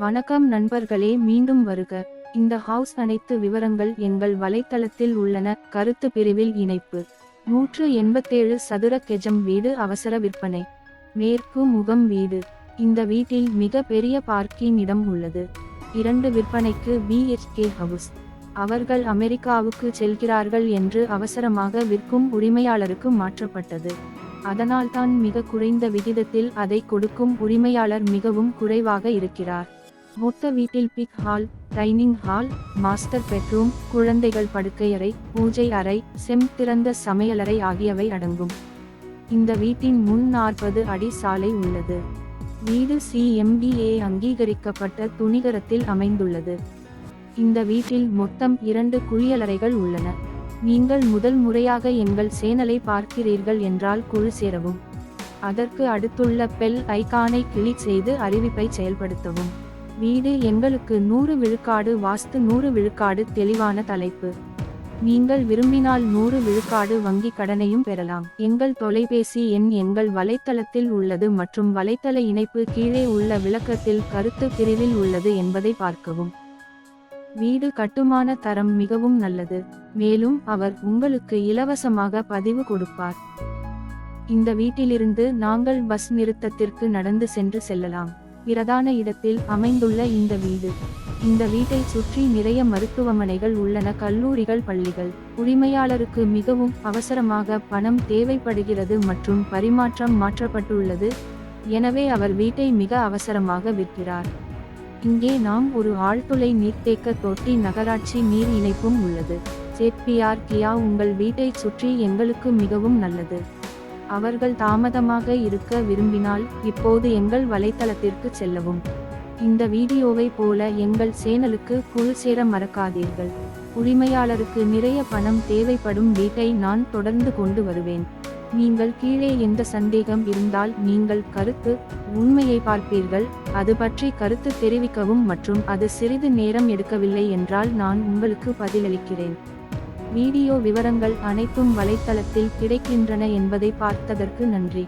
வணக்கம் நண்பர்களே மீண்டும் வருக. இந்த ஹவுஸ் அனைத்து விவரங்கள் எங்கள் வலைத்தளத்தில் உள்ளன. கருத்து பிரிவில் இணைப்பு. நூற்று எண்பத்தேழு சதுர கெஜம் வீடு அவசர விற்பனை. மேற்கு முகம் வீடு. இந்த வீட்டில் மிக பெரிய பார்க்கிங் இடம் உள்ளது. இரண்டு விற்பனைக்கு பிஎச்கே ஹவுஸ் அவர்கள் அமெரிக்காவுக்கு செல்கிறார்கள் என்று அவசரமாக விற்கும் உரிமையாளருக்கு மாற்றப்பட்டது. அதனால்தான் மிக குறைந்த விகிதத்தில் அதை கொடுக்கும் உரிமையாளர் மிகவும் குறைவாக இருக்கிறார். மொத்த வீட்டில் big hall dining hall master bedroom குழந்தைகள் படுக்கையறை பூஜை அறை செம் திறந்த சமையலறை ஆகியவை அடங்கும். இந்த வீட்டின் முன் நாற்பது அடி சாலை உள்ளது. வீடு சிஎம்பிஏ அங்கீகரிக்கப்பட்ட துணிகரத்தில் அமைந்துள்ளது. இந்த வீட்டில் மொத்தம் இரண்டு குளியலறைகள் உள்ளன. நீங்கள் முதல் முறையாக எங்கள் சேனலை பார்க்கிறீர்கள் என்றால் குழு சேரவும். அதற்கு அடுத்துள்ள பெல் ஐகானை கிளிக் செய்து அறிவிப்பை செயல்படுத்தவும். வீடு எங்களுக்கு நூறு விழுக்காடு வாஸ்து நூறு விழுக்காடு தெளிவான தலைப்பு. நீங்கள் விரும்பினால் நூறு விழுக்காடு வங்கி கடனையும் பெறலாம். எங்கள் தொலைபேசி எண் எங்கள் வலைத்தளத்தில் உள்ளது மற்றும் வலைத்தள இணைப்பு கீழே உள்ள விளக்கத்தில் கருத்து பிரிவில் உள்ளது என்பதை பார்க்கவும். வீடு கட்டுமான தரம் மிகவும் நல்லது. மேலும் அவர் உங்களுக்கு இலவசமாக பதிவு கொடுப்பார். இந்த வீட்டிலிருந்து நாங்கள் பஸ் நிறுத்தத்திற்கு நடந்து சென்று செல்லலாம். பிரதான இடத்தில் அமைந்துள்ள இந்த வீடு. இந்த வீட்டை சுற்றி நிறைய மருத்துவமனைகள் உள்ளன. கல்லூரிகள் பள்ளிகள். உரிமையாளருக்கு மிகவும் அவசரமாக பணம் தேவைப்படுகிறது மற்றும் பரிமாற்றம் மாற்றப்பட்டுள்ளது. எனவே அவர் வீட்டை மிக அவசரமாக விற்கிறார். இங்கே நாம் ஒரு ஆழ்துளை நீர்த்தேக்க தொட்டி நகராட்சி நீர் இணைப்பும் உள்ளது. சேட்பியார் கியா உங்கள் வீட்டைச் சுற்றி எங்களுக்கு மிகவும் நல்லது. அவர்கள் தாமதமாக இருக்க விரும்பினால் இப்போது எங்கள் வலைத்தளத்திற்கு செல்லவும். இந்த வீடியோவை போல எங்கள் சேனலுக்கு குழு சேர மறக்காதீர்கள். உரிமையாளருக்கு நிறைய பணம் தேவைப்படும் வீட்டை நான் தொடர்ந்து கொண்டு வருவேன். நீங்கள் கீழே எந்த சந்தேகம் இருந்தால் நீங்கள் கருத்து உண்மையை பார்ப்பீர்கள். அது பற்றி கருத்து தெரிவிக்கவும் மற்றும் அது சிறிது நேரம் எடுக்கவில்லை என்றால் நான் உங்களுக்கு பதிலளிக்கிறேன். வீடியோ விவரங்கள் அனைத்தும் வலைத்தளத்தில் கிடைக்கின்றன என்பதை பார்த்ததற்கு நன்றி.